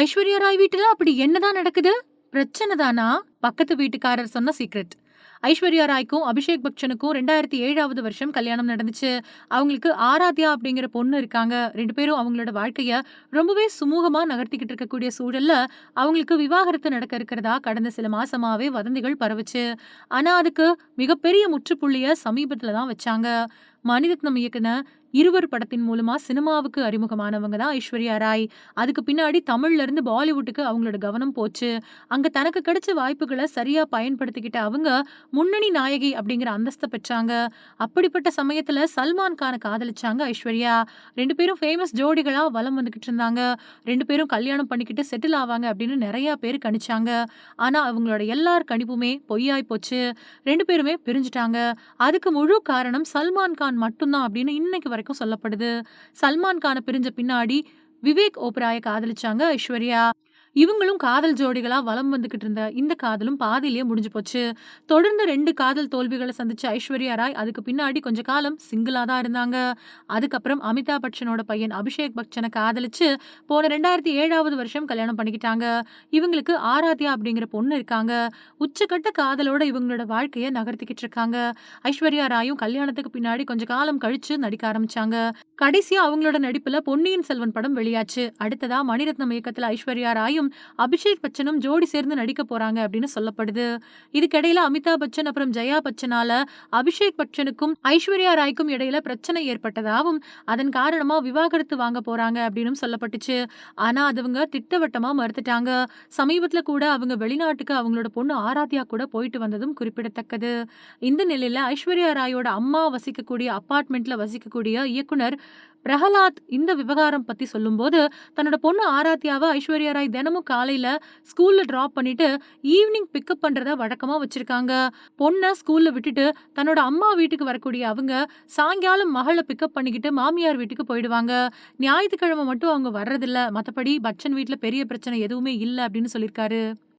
ஐஸ்வர்யா ராய் வீட்டுல அப்படி என்னதான் நடக்குது? பிரச்சனை தானா? பக்கத்து வீட்டுக்காரர் சொன்ன சீக்ரெட் ஐஸ்வர்யா ராய்க்கும் அபிஷேக் பச்சனுக்கும் ரெண்டாயிரத்தி ஏழாவது வருஷம் கல்யாணம் நடந்துச்சு. அவங்களுக்கு ஆராத்யா அப்படிங்கிற பொண்ணு இருக்காங்க. ரெண்டு பேரும் அவங்களோட வாழ்க்கைய ரொம்பவே சுமூகமா நகர்த்திக்கிட்டு இருக்கக்கூடிய சூழல்ல அவங்களுக்கு விவாகரத்து நடக்க இருக்கிறதா கடந்த சில மாசமாவே வதந்திகள் பரவுச்சு. ஆனா அதுக்கு மிகப்பெரிய முற்றுப்புள்ளிய சமீபத்தில் தான் வச்சாங்க. மணிரத்னம் இயக்குன இருவர் படத்தின் மூலமா சினிமாவுக்கு அறிமுகமானவங்க தான் ஐஸ்வர்யா ராய். அதுக்கு பின்னாடி தமிழ்ல இருந்து பாலிவுட்டுக்கு அவங்களோட கவனம் போச்சு. அங்க தனக்கு கிடைச்ச வாய்ப்புகளை சரியா பயன்படுத்திக்கிட்ட அவங்க முன்னணி நாயகி அப்படிங்கிற அந்தஸ்தை பெற்றாங்க. அப்படிப்பட்ட சமயத்துல சல்மான் கானை காதலிச்சாங்க ஐஸ்வர்யா. ரெண்டு பேரும் ஃபேமஸ் ஜோடிகளா வலம் வந்துகிட்டு இருந்தாங்க. ரெண்டு பேரும் கல்யாணம் பண்ணிக்கிட்டு செட்டில் ஆவாங்க அப்படின்னு நிறைய பேர் கணிச்சாங்க. ஆனா அவங்களோட எல்லார் கணிப்புமே பொய்யாய் போச்சு. ரெண்டு பேருமே பிரிஞ்சுட்டாங்க. அதுக்கு முழு காரணம் சல்மான் கான் மட்டும்தான் அப்படின்னு இன்னைக்கு வரைக்கும் சொல்லப்படுது. சல்மான் கானை பிரிஞ்ச பின்னாடி விவேக் ஓபராயை காதலிச்சாங்க ஐஸ்வர்யா. இவங்களும் காதல் ஜோடிகளாக வலம் வந்துக்கிட்டு இருந்த இந்த காதலும் பாதியிலேயே முடிஞ்சு போச்சு. தொடர்ந்து ரெண்டு காதல் தோல்விகளை சந்திச்ச ஐஸ்வர்யா ராய் அதுக்கு பின்னாடி கொஞ்ச காலம் சிங்கிளாக தான் இருந்தாங்க. அதுக்கப்புறம் அமிதாப் பச்சனோட பையன் அபிஷேக் பச்சனை காதலிச்சு போன ரெண்டாயிரத்தி ஏழாவது வருஷம் கல்யாணம் பண்ணிக்கிட்டாங்க. இவங்களுக்கு ஆராத்யா அப்படிங்கிற பொண்ணு இருக்காங்க. உச்சக்கட்ட காதலோட இவங்களோட வாழ்க்கையை நகர்த்திக்கிட்டு இருக்காங்க. ஐஸ்வர்யா ராயும் கல்யாணத்துக்கு பின்னாடி கொஞ்ச காலம் கழிச்சு நடிக்க ஆரம்பிச்சாங்க. கடைசியா அவங்களோட நடிப்புல பொன்னியின் செல்வன் படம் வெளியாச்சு. அடுத்ததா மணிரத்னம் இயக்கத்துல ஐஸ்வர்யா ராயும் அபிஷேக் பச்சனும் ஜோடி சேர்ந்து நடிக்க போறாங்க அப்படின்னு சொல்லப்படுது. இதுக்கிடையில அமிதாப் பச்சன் அப்புறம் ஜெயா பச்சனால அபிஷேக் பச்சனுக்கும் ஐஸ்வர்யா ராய்க்கும் இடையில பிரச்சனை ஏற்பட்டதாகவும் அதன் காரணமா விவாகரத்து வாங்க போறாங்க அப்படின்னு சொல்லப்பட்டுச்சு. ஆனா அதுவங்க திட்டவட்டமா மறுத்துட்டாங்க. சமீபத்துல கூட அவங்க வெளிநாட்டுக்கு அவங்களோட பொண்ணு ஆராத்யா கூட போயிட்டு வந்ததும் குறிப்பிடத்தக்கது. இந்த நிலையில ஐஸ்வர்யா ராயோட அம்மா வசிக்கக்கூடிய அப்பார்ட்மெண்ட்ல வசிக்கக்கூடிய இயக்குனர் பிரகலாத் இந்த விவகாரம் பத்தி சொல்லும்போது தன்னோட பொண்ணு ஆராத்யாவை ஐஸ்வர்யா ராய் தினமும் காலையில ஸ்கூல்ல டிராப் பண்ணிட்டு ஈவினிங் பிக்கப் பண்றத வழக்கமா வச்சிருக்காங்க. பொண்ணை ஸ்கூல்ல விட்டுட்டு தன்னோட அம்மா வீட்டுக்கு வரக்கூடிய அவங்க சாயங்காலம் மகளை பிக்கப் பண்ணிக்கிட்டு மாமியார் வீட்டுக்கு போயிடுவாங்க. ஞாயிற்றுக்கிழமை மட்டும் அவங்க வர்றதில்ல. மற்றபடி பச்சன் வீட்டில் பெரிய பிரச்சனை எதுவுமே இல்லை அப்படின்னு சொல்லியிருக்காரு.